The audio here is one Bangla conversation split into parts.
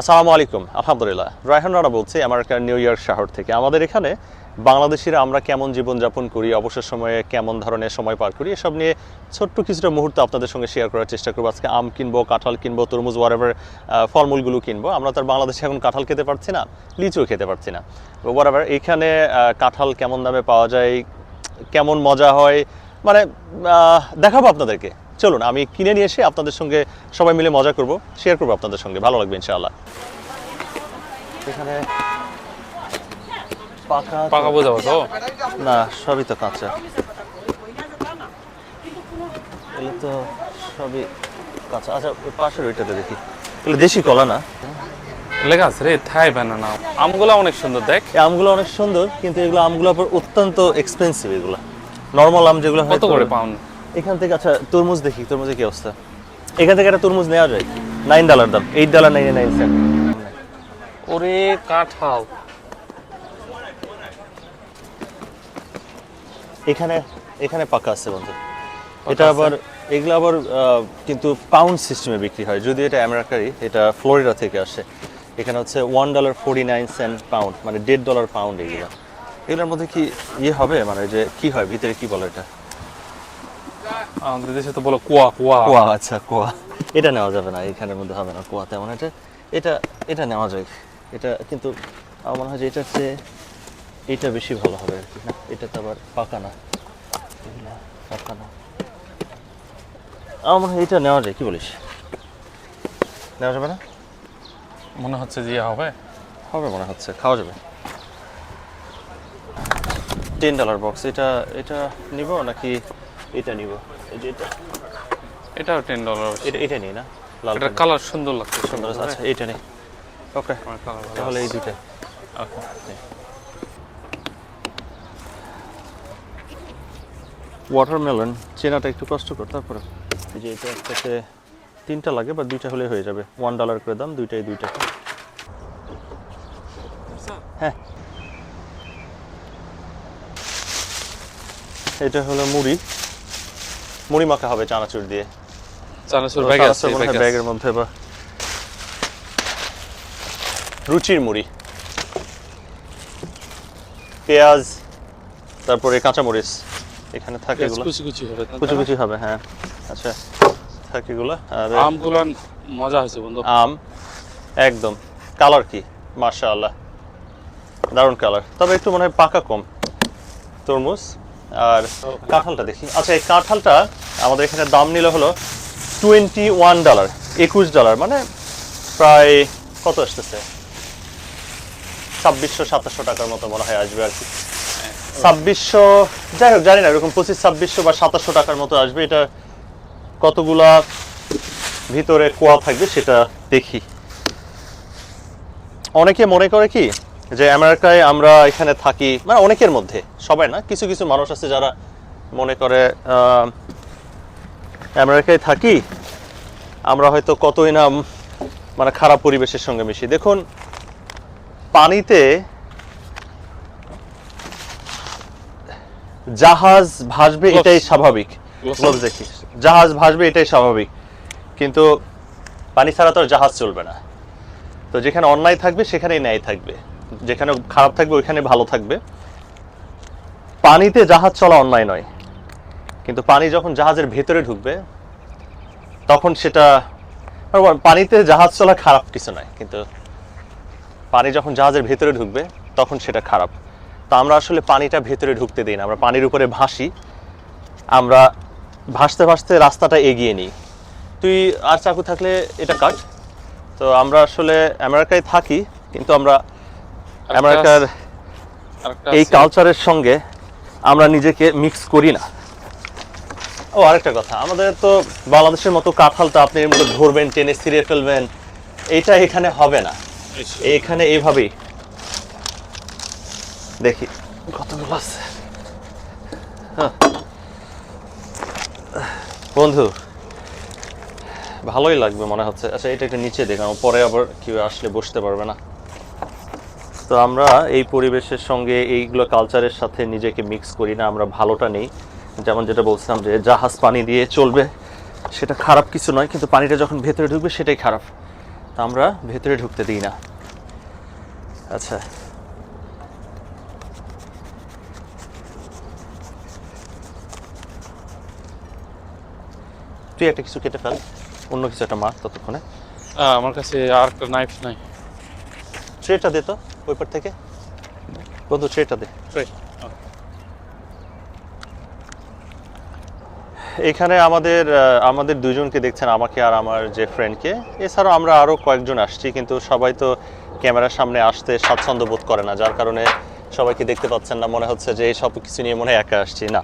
আসসালামু আলাইকুম, আলহামদুলিল্লাহ। রায়হান রানা বলছি, আমেরিকার নিউ ইয়র্ক শহর থেকে। আমাদের এখানে বাংলাদেশিরা আমরা কেমন জীবনযাপন করি, অবসর সময়ে কেমন ধরনের সময় পার করি, এসব নিয়ে ছোট্ট কিছুটা মুহূর্ত আপনাদের সঙ্গে শেয়ার করার চেষ্টা করব। আজকে আম কিনবো, কাঁঠাল কিনবো, তরমুজ ওয়ারেভার ফলমূলগুলো কিনবো। আমরা তো আর বাংলাদেশে এখন কাঁঠাল খেতে পারছি না, লিচুও খেতে পারছি না। ওয়ারেভার এখানে কাঁঠাল কেমন দামে পাওয়া যায়, কেমন মজা হয় মানে দেখাবো আপনাদেরকে। চলুন আমি কিনে নিয়ে এসে আপনাদের সঙ্গে সবাই মিলে মজা করব শেয়ার করব আপনাদের সঙ্গে। ভালো লাগবে ইনশাআল্লাহ। এখানে পাকা পাকা বোঝাবো তো না সবই তো কাঁচা। এগুলো তো সবই কাঁচা। আচ্ছা পাশের ওইটাতে দেখি। এগুলো দেশি কলা না? লেখা আছে রে থাই বানানা আমগুলো অনেক সুন্দর দেখ। আমগুলো অনেক সুন্দর কিন্তু এগুলো আমগুলো অত্যন্ত এক্সপেন্সিভ এগুলো। নর্মাল আম যেগুলো কত করে পাউন্ড? এখান থেকে আচ্ছা তরমুজ দেখি তরমুজের কি অবস্থা? এখান থেকে একটা তরমুজ নেওয়া যায়। নাইন ডলার দাম eight dollar ninety nine cent ওরে কাঁঠাল। এখানে এখানে পাকা আছে বন্ধু। এটা আবার এগুলো আবার কিন্তু পাউন্ড সিস্টেমে বিক্রি হয়। যদি এটা আমেরিকারই এটা ফ্লোরিডা থেকে আসে। এখানে হচ্ছে one dollar forty nine cent pound মানে দেড় ডলার পাউন্ড এগুলো। এগুলোর মধ্যে কি ইয়ে হবে? মানে যে কি হয়? ভিতরে কি বলে এটা? আমাদের দেশে তো বলো কুয়া কুয়া। কোয়া আচ্ছা কোয়া। এটা নেওয়া যাবে না এখানের মধ্যে হবে না কোয়া তেমন এটা এটা এটা নেওয়া যায় এটা কিন্তু আমার মনে হয় যে এটার চেয়ে এটা বেশি ভালো হবে আর কি না? এটা তো আবার পাকা না। পাকা না। আমার মনে হয় এটা নেওয়া যায় কি বলিস? নেওয়া যাবে না? মনে হচ্ছে যে হবে? হবে মনে হচ্ছে খাওয়া যাবে। টেন ডলার বক্স এটা এটা নিব নাকি এটা নিব? এই যে এটা? এটাও টেন ডলার এটা এটা নিই না? লাল এটার কালার সুন্দর লাগছে সুন্দর। আচ্ছা এটা নেই। ওকে তাহলে এই দুইটা। ওকে। ওয়াটারমেলন চেনাটা একটু কষ্টকর তারপরে। এই যে এটা একটাতে তিনটা লাগে বা দুইটা হলে হয়ে যাবে। ওয়ান ডলার করে দাম দুইটাই দুই টাকা। হ্যাঁ। এটা হলো মুড়ি। মুড়ি মাখা হবে চানাচুর দিয়ে। চানাচুর ব্যাগে আছে ব্যাগে আছে। ব্যাগের মধ্যে বা রুচির মুড়ি। পেঁয়াজ তারপরে কাঁচামরিচ এখানে থাকে এগুলো। কুচি কুচি হবে কুচি কুচি হবে হ্যাঁ। আচ্ছা থাকে এগুলো। আর আমগুলো মজা হয়েছে বন্ধু। আম একদম। কালার কি? মাশাআল্লাহ। দারুণ কালার। তবে একটু মনে হয় পাকা কম। তরমুজ। আর কাঁঠালটা দেখি। আচ্ছা এই কাঁঠালটা আমাদের এখানে দাম নিল হলো টোয়েন্টি ওয়ান ডলার একুশ ডলার মানে প্রায় কত আসতেছে? ছাব্বিশশো, সাতাশশো টাকার মতো মনে হয় আসবে আর কি। ছাব্বিশশো, যাই হোক, জানি না, এরকম পঁচিশ, ছাব্বিশশো বা সাতাশশো টাকার মতো আসবে। এটা কতগুলা ভিতরে কোয়া থাকবে সেটা দেখি। অনেকে মনে করে কি যে আমেরিকায় আমরা এখানে থাকি মানে অনেকের মধ্যে সবাই না কিছু কিছু মানুষ আছে যারা মনে করে আমেরিকায় থাকি আমরা হয়তো কতই না মানে খারাপ পরিবেশের সঙ্গে মিশি। দেখুন পানিতে জাহাজ ভাসবে এটাই স্বাভাবিক। জাহাজ ভাসবে এটাই স্বাভাবিক। কিন্তু পানি ছাড়া তো জাহাজ চলবে না। তো যেখানে অন্যায় থাকবে সেখানেই ন্যায় থাকবে। যেখানে খারাপ থাকবে, ওইখানে ভালো থাকবে। পানিতে জাহাজ চলা অন্যায় নয়। কিন্তু পানি যখন জাহাজের ভেতরে ঢুকবে, তখন সেটা, পানিতে জাহাজ চলা খারাপ কিছু নয়, কিন্তু পানি যখন জাহাজের ভেতরে ঢুকবে, তখন সেটা খারাপ। তো আমরা আসলে পানিটা ভেতরে ঢুকতে দিই না। আমরা পানির উপরে ভাসি। আমরা ভাসতে ভাসতে রাস্তাটা এগিয়ে নিই। তুই আর চাকু থাকলে এটা কাট। তো আমরা আসলে আমেরিকায় থাকি, কিন্তু আমরা আমেরিকার এই কালচারের সঙ্গে আমরা নিজেকে মিক্স করি না। ও আরেকটা কথা আমাদের তো বাংলাদেশের মতো কাঁঠালটা আপনি এর মধ্যে ধরবেন টেনে ছিঁড়ে ফেলবেন এটা এখানে হবে না। এখানে এইভাবেই দেখি কতগুলো আছে? হ্যাঁ। বন্ধু ভালোই লাগবে মনে হচ্ছে। আচ্ছা এটা একটু নিচে দেখলাম পরে আবার কেউ আসলে বসতে পারবে না। তো আমরা এই পরিবেশের সঙ্গে এইগুলো কালচারের সাথে নিজেকে মিক্স করি না আমরা ভালোটা নেই। যেমন যেটা বলছিলাম যে জাহাজ পানি দিয়ে চলবে সেটা খারাপ কিছু নয় কিন্তু পানিটা যখন ভেতরে ঢুকবে সেটাই খারাপ। তা আমরা ভেতরে ঢুকতে দিই না। আচ্ছা। তুই একটা কিছু কেটে ফেল অন্য কিছু একটা মার ততক্ষণে। আমার কাছে আর একটা নাইফ নাই। ট্রেটা দে তো। থেকে? বন্ধু ট্রেটা দে। এখানে আমাদের আমাদের দুজনকে দেখছেন আমাকে আর আমার যে ফ্রেন্ডকে এছাড়াও আমরা আরও কয়েকজন আসছি কিন্তু সবাই তো ক্যামেরার সামনে আসতে স্বাচ্ছন্দ্য বোধ করে না যার কারণে সবাইকে দেখতে পাচ্ছেন না। মনে হচ্ছে যে এই সব কিছু নিয়ে মনে হয় একা আসছি না।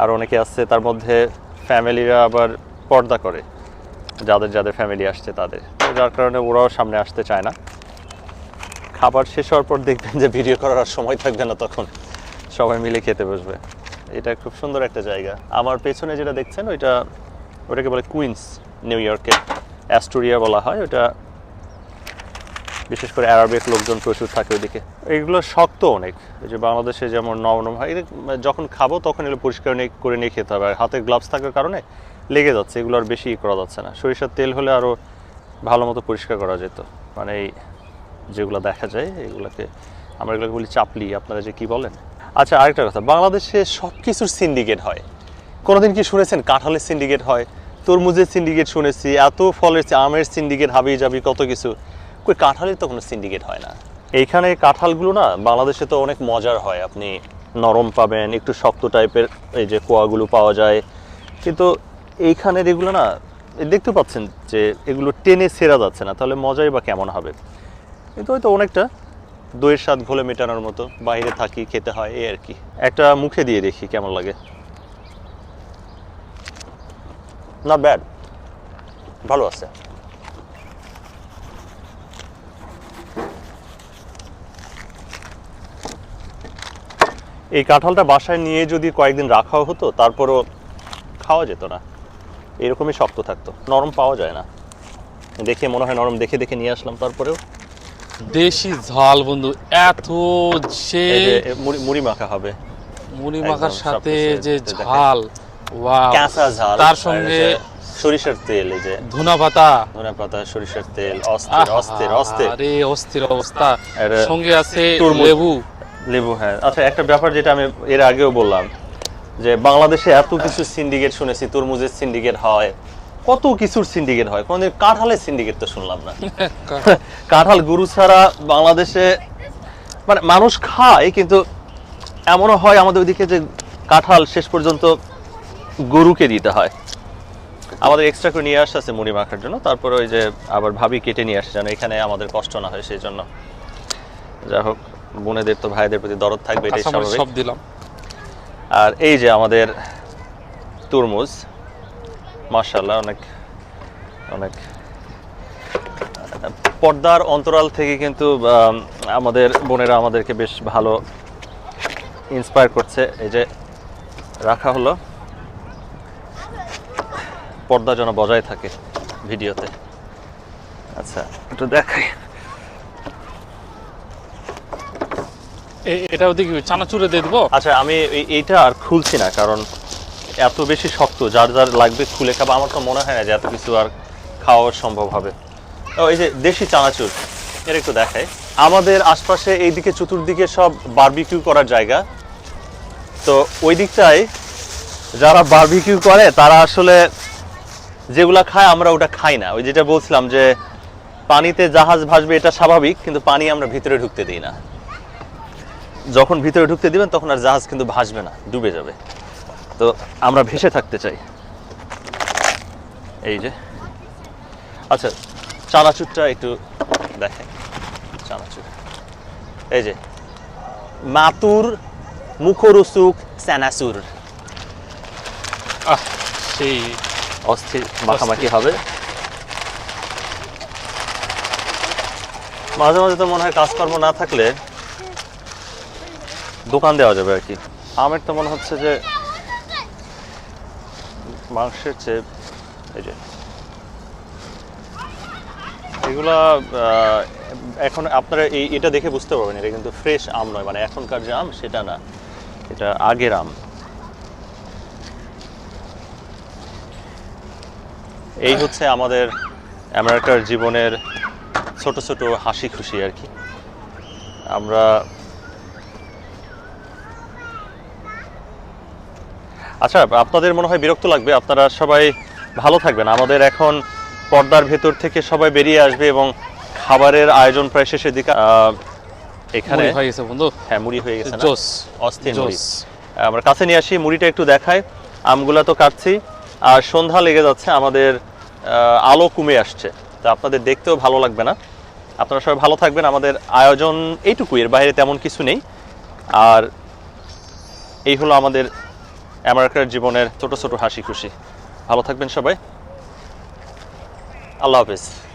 আর অনেকে আসছে তার মধ্যে ফ্যামিলিরা আবার পর্দা করে যাদের যাদের ফ্যামিলি আসছে তাদের। যার কারণে ওরাও সামনে আসতে চায় না। খাবার শেষ হওয়ার পর দেখবেন যে ভিডিও করার আর সময় থাকবে না তখন। সবাই মিলে খেতে বসবে। এটা খুব সুন্দর একটা জায়গা। আমার পেছনে যেটা দেখছেন, ওইটা ওটাকে বলে কুইন্স, নিউ ইয়র্কে। অ্যাস্টোরিয়া বলা হয়। ওটা বিশেষ করে অ্যারাবিক লোকজন প্রচুর থাকে ওইদিকে। এগুলো শক্ত অনেক। যে বাংলাদেশে যেমন নরম হয় যখন খাব তখন এগুলো পরিষ্কার করে নিয়ে খেতে হবে। আর হাতে গ্লাভস থাকার কারণে লেগে যাচ্ছে। এগুলো আর বেশি করা যাচ্ছে না। সরিষার তেল হলে আরও ভালো মতো পরিষ্কার করা যেত। মানে এই যেগুলো দেখা যায়, এগুলোকে আমরা এগুলোকে বলি চাপলি, আপনারা যে কি বলেন। আচ্ছা আরেকটা কথা, বাংলাদেশে সব কিছুর সিন্ডিকেট হয়। কোনোদিন কি শুনেছেন? কাঁঠালের সিন্ডিকেট হয়, তরমুজের সিন্ডিকেট শুনেছি, এত ফলের আমের সিন্ডিকেট হাবি যাবি কত কিছু। কই, কাঁঠালের তো কোনো সিন্ডিকেট হয় না। এইখানে কাঁঠালগুলো না, বাংলাদেশে তো অনেক মজার হয়, আপনি নরম পাবেন, একটু শক্ত টাইপের এই যে কোয়াগুলো পাওয়া যায়। কিন্তু এইখানের এগুলো না, দেখতে পাচ্ছেন যে এগুলো টেনে সেরা যাচ্ছে না, তাহলে মজাই বা কেমন হবে? কিন্তু হয়তো অনেকটা। দইয়ের স্বাদ ঘোলে মেটানোর মতো বাইরে থাকি, খেতে হয়, এই আর কি। একটা মুখে দিয়ে দেখি কেমন লাগে। না, ব্যাড। ভালো আছে। এই কাঁঠালটা বাসায় নিয়ে যদি কয়েকদিন রাখাও হতো, তারপরও খাওয়া যেত না। এরকমই শক্ত থাকতো। নরম পাওয়া যায় না। দেখে মনে হয় নরম দেখে দেখে নিয়ে আসলাম তারপরেও। দেশি ঝাল বন্ধু। এত যে মুড়ি- মাখা হবে। মুড়ি মাখার সাথে যে ঝাল ওয়াও। কাঁচা ঝাল তার সঙ্গে সরিষার তেল এই যে। ধনা পাতা। ধনে পাতা সরিষার তেল অস্থির অস্থির অস্থির। আরে অস্থির অবস্থা। সঙ্গে আছে লেবু। লেবু হ্যাঁ। আচ্ছা একটা ব্যাপার যেটা আমি এর আগেও বললাম যে বাংলাদেশে এত কিছু সিন্ডিকেট শুনেছি তরমুজের সিন্ডিকেট হয়। কত কিছুর সিন্ডিকেট হয়? কোনদিন কাঁঠালের সিন্ডিকেট তো শুনলাম না। কাঁঠাল। গরু ছাড়া বাংলাদেশে মানে মানুষ খায় কিন্তু এমনও হয় আমাদের ওইদিকে যে কাঁঠাল শেষ পর্যন্ত গরুকে দিতে হয়। আমাদের এক্সট্রা করে নিয়ে আসা আছে মুড়ি মাখার জন্য। তারপরে ওই যে আবার ভাবি কেটে নিয়ে আসে যেন এখানে আমাদের কষ্ট না হয় সেই জন্য। যাই হোক বোনেদের তো ভাইদের প্রতি দরদ থাকবে এটাই স্বাভাবিক। সব দিলাম। আর এই যে আমাদের তরমুজ। মার্শাল্লাহ অনেক অনেক পর্দার অন্তরাল থেকে কিন্তু আমাদের বোনেরা আমাদেরকে বেশ ভালো ইন্সপায়ার করছে। এই যে রাখা হলো। পর্দা যেন বজায় থাকে ভিডিওতে। আচ্ছা একটু দেখাই। এটা ওদিকে চানাচুরে দিয়ে দিবো? আচ্ছা আমি এই- এইটা আর খুলছি না কারণ এত বেশি শক্ত, যার যার লাগবে খুলে খাব। আমার তো মনে হয় না যে এত কিছু আর খাওয়া সম্ভব হবে। ও, এই যে দেশি চানাচুর, এর একটু দেখাই। আমাদের আশপাশে এইদিকে চতুর্দিকে সব বারবিকিউ করার জায়গা। তো ওই দিকটায় যারা বারবিকিউ করে, তারা আসলে যেগুলা খায় আমরা ওটা খাই না। ওই যেটা বলছিলাম যে পানিতে জাহাজ ভাসবে, এটা স্বাভাবিক, কিন্তু পানি আমরা ভিতরে ঢুকতে দিই না। যখন ভিতরে ঢুকতে দিবেন, তখন আর জাহাজ কিন্তু ভাসবে না, ডুবে যাবে। তো আমরা ভেসে থাকতে চাই। এই যে। আচ্ছা চানাচুরটা একটু দেখেন। চানাচুর। এই যে। মাতুর মুখরুসুক স্যানাসুর আহ সেই অস্থির মাখামাখি হবে। মাঝে মাঝে তো মনে হয় কাজকর্ম না থাকলে দোকান দেওয়া যাবে আর কি। আমের তো মনে হচ্ছে যে মাংসের চেয়ে এই যে। এগুলা এখন আপনারা এই, এটা দেখে বুঝতে পারবেন, এটা কিন্তু ফ্রেশ আম নয় মানে এখনকার যে আম, সেটা না। এটা আগের আম। এই হচ্ছে আমাদের আমেরিকার জীবনের ছোট ছোট হাসি খুশি আর কি। আমরা আচ্ছা আপনাদের মনে হয় বিরক্ত লাগবে? আপনারা সবাই ভালো থাকবেন। আমাদের এখন পর্দার ভেতর থেকে সবাই বেরিয়ে আসবে এবং খাবারের আয়োজন প্রায় শেষের দিকে এখানে হয়ে গেছে বন্ধু। হ্যাঁ মুড়ি হয়ে গেছে জোস। অস্থির মুড়ি। আমরা কাছে নিয়ে আসি মুড়িটা একটু দেখাই। আমগুলা তো কাটছি। আর সন্ধ্যা লেগে যাচ্ছে আমাদের আলো কমে আসছে। তো আপনাদের দেখতেও ভালো লাগবে না? আপনারা সবাই ভালো থাকবেন। আমাদের আয়োজন এইটুকুই এর বাইরে তেমন কিছু নেই। আর এই হলো আমাদের আমেরিকার জীবনের ছোট ছোট হাসি খুশি। ভালো থাকবেন সবাই। আল্লাহ হাফেজ।